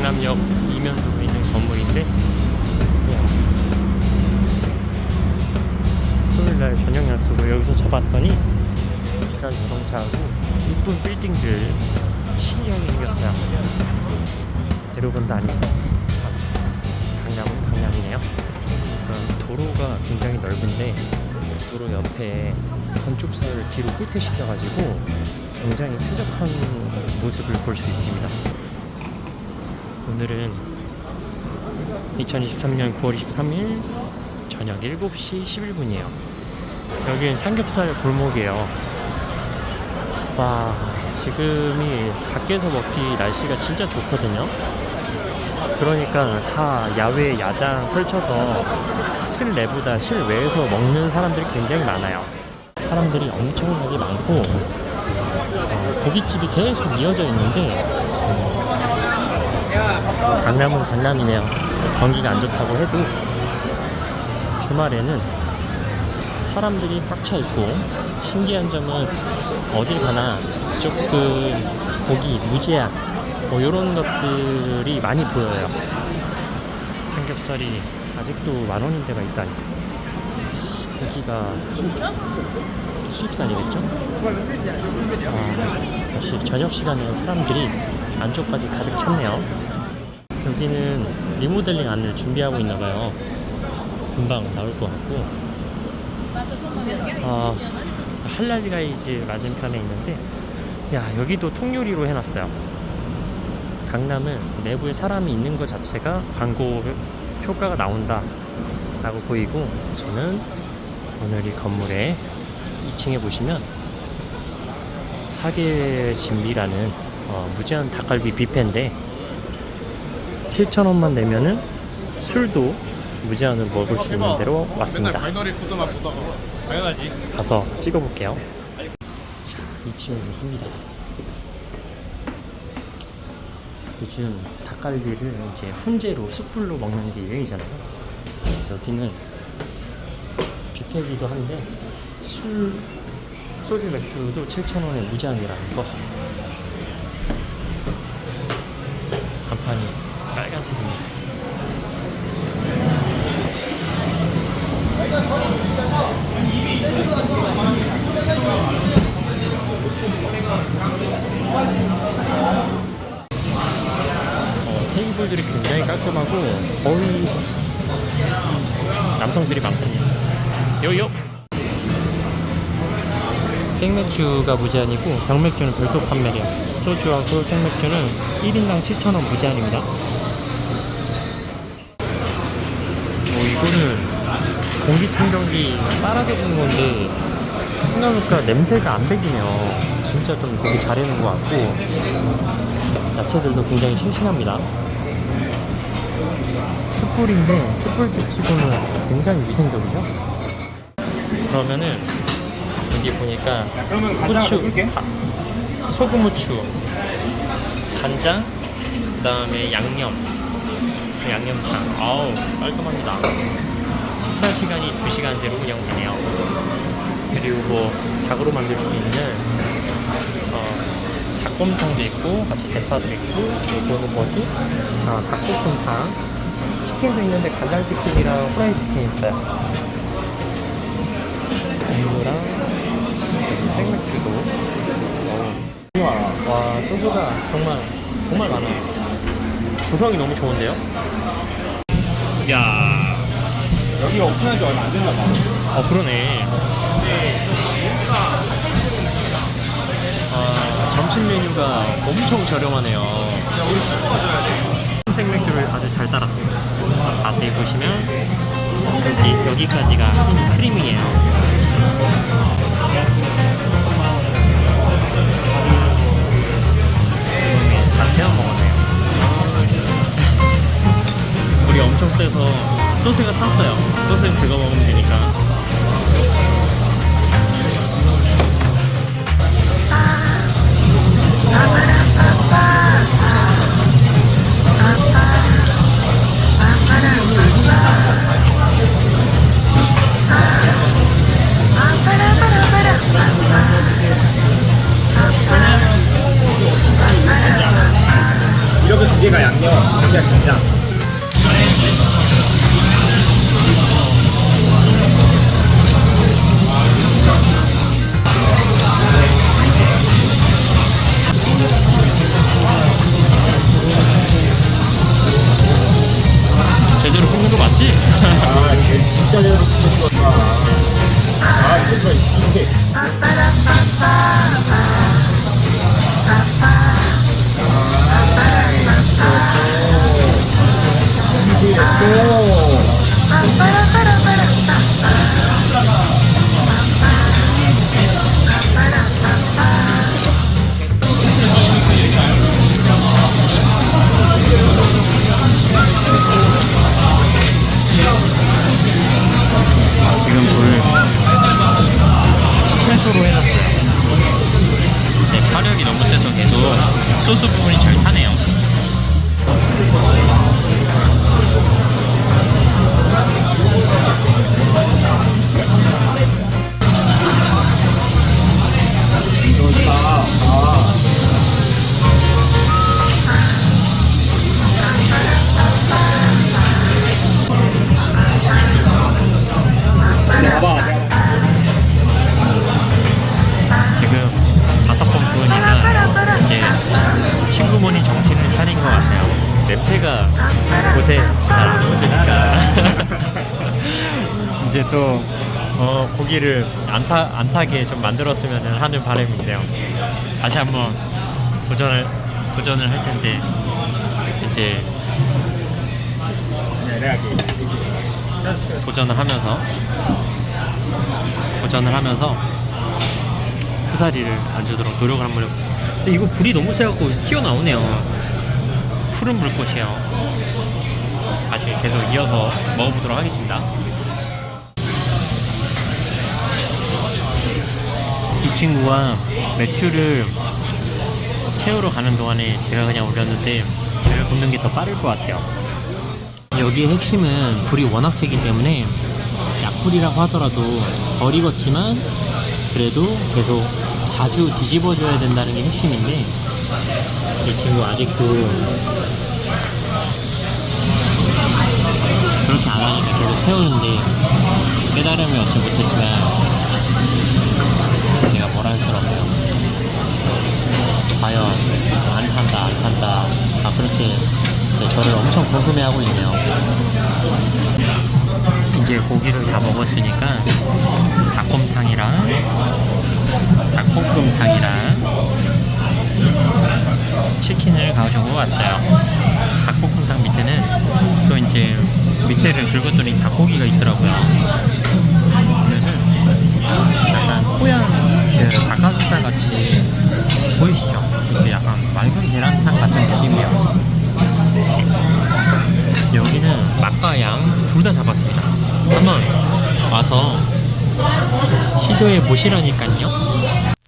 강남역 이면도로 있는 건물인데 그냥 토요일날 저녁 약속을 여기서 잡았더니 비싼 자동차하고 이쁜 빌딩들 신기하게 생겼어요. 대로변도 아니고. 참 강남은 강남이네요. 도로가 굉장히 넓은데 그 도로 옆에 건축사를 뒤로 후퇴시켜가지고 굉장히 쾌적한 모습을 볼 수 있습니다 오늘은 2023년 9월 23일 저녁 7시 11분이에요. 여기는 삼겹살 골목이에요. 와 지금이 밖에서 먹기 날씨가 진짜 좋거든요. 그러니까 다 야외 야장 펼쳐서 실내보다 실외에서 먹는 사람들이 굉장히 많아요. 사람들이 엄청나게 많고 어, 고깃집이 계속 이어져 있는데 음, 강남은 강남이네요. 경기가 안 좋다고 해도 주말에는 사람들이 꽉 차 있고 신기한 점은 어딜 가나 조금 고기 무제한 뭐 이런 것들이 많이 보여요. 삼겹살이 아직도 만 원인 데가 있다니. 고기가 수입산이겠죠? 아, 역시 저녁 시간에 사람들이 안쪽까지 가득 찼네요 여기는 리모델링 안을 준비하고 있나 봐요. 금방 나올 것 같고. 아, 할랄가이즈 맞은편에 있는데 야 여기도 통유리로 해놨어요. 강남은 내부에 사람이 있는 것 자체가 광고 효과가 나온다 라고 보이고 저는 오늘 이 건물에 2층에 보시면 사계 진비라는 어, 무제한 닭갈비 뷔페인데 7,000원만 내면은 술도 무제한으로 먹을 수 있는 데로 왔습니다. 당연하지 가서 찍어볼게요. 자, 2층으로 갑니다. 요즘 닭갈비를 이제 훈제로 숯불로 먹는 게 유행이잖아요. 여기는 뷔페기도 한데 술, 소주 맥주도 7,000원에 무제한이라는 거. 간판이 빨간색입니다. 어, 테이블들이 굉장히 깔끔하고 거의 남성들이 많군요. 요요. 생맥주가 무제한이고 병맥주는 별도 판매해요. 소주하고 생맥주는 1인당 7,000원 무제한입니다. 뭐 이거는 공기청정기 빨아들이는 건데 생각해보니까 냄새가 안 배기네요. 진짜 좀 되게 잘해놓은 것 같고 야채들도 굉장히 싱싱합니다. 숯불인데 숯불집 치고는 굉장히 위생적이죠? 그러면은 여기 보니까 후추, 소금 후추, 간장, 그 다음에 양념, 그 양념장. 아우 깔끔합니다. 식사 시간이 2시간제로 운영되네요. 그리고 뭐 닭으로 만들 수 있는 어, 닭곰탕도 있고 같이 대파도 있고 이거는 뭐지? 아 닭볶음탕 치킨도 있는데 간장치킨이랑 후라이치킨 있어요 여기 생맥주도 어. 와 소주가 정말 정말 많아요 구성이 너무 좋은데요? 야 여기가 오픈한 지 얼마 안 됐나 봐 어 그러네. 아 점심 메뉴가 엄청 저렴하네요. 생맥주를 아주 잘 따랐습니다. 자세히 보시면 여기 여기까지가 흰 크림이에요. 다 태워 먹었네 엄청 세서 소스가 탔어요. 소스는 그거 먹으면 되니까. 이렇게 두 개가 양념, 여기가 간장. 세서 계속 소스 부분이 잘 타네요. 곳에 잘안 묻으니까 이제 또 어, 고기를 안, 타, 안 타게 좀 만들었으면 하는 바람인데요. 다시 한번 도전을 도전을 할 텐데 이제 도전을 하면서 도전을 하면서 후사리를 안 주도록 노력을 한번 해볼게요. 근데 이거 불이 너무 세갖고 튀어나오네요. 푸른 불꽃이에요. 다시 계속 이어서 먹어보도록 하겠습니다. 이 친구가 맥주를 채우러 가는 동안에 제가 그냥 올렸는데 제가 굽는 게 더 빠를 것 같아요. 여기의 핵심은 불이 워낙 세기 때문에 약불이라고 하더라도 덜 익었지만 그래도 계속 자주 뒤집어줘야 된다는 게 핵심인데 이 친구 아직도 그렇게 안 하니까 계속 태우는데 깨달음을 얻지 못했지만 제가 뭐라 할 수는 없네요 과연 안 산다 안 산다. 아 그렇게 네, 저를 엄청 궁금해하고 있네요. 이제 고기를 다 먹었으니까 닭곰탕이랑 닭볶음탕이랑 치킨을 가지고 왔어요. 닭볶음탕 밑에는 또 이제 밑에를 긁었더니 닭고기가 있더라고요. 보면은 약간 호양 그 닭가슴살 같이 보이시죠? 이렇게 약간 맑은 계란탕 같은 느낌이에요. 여기는 맛과 양 둘 다 잡았습니다. 한번 와서 시도해 보시라니까요.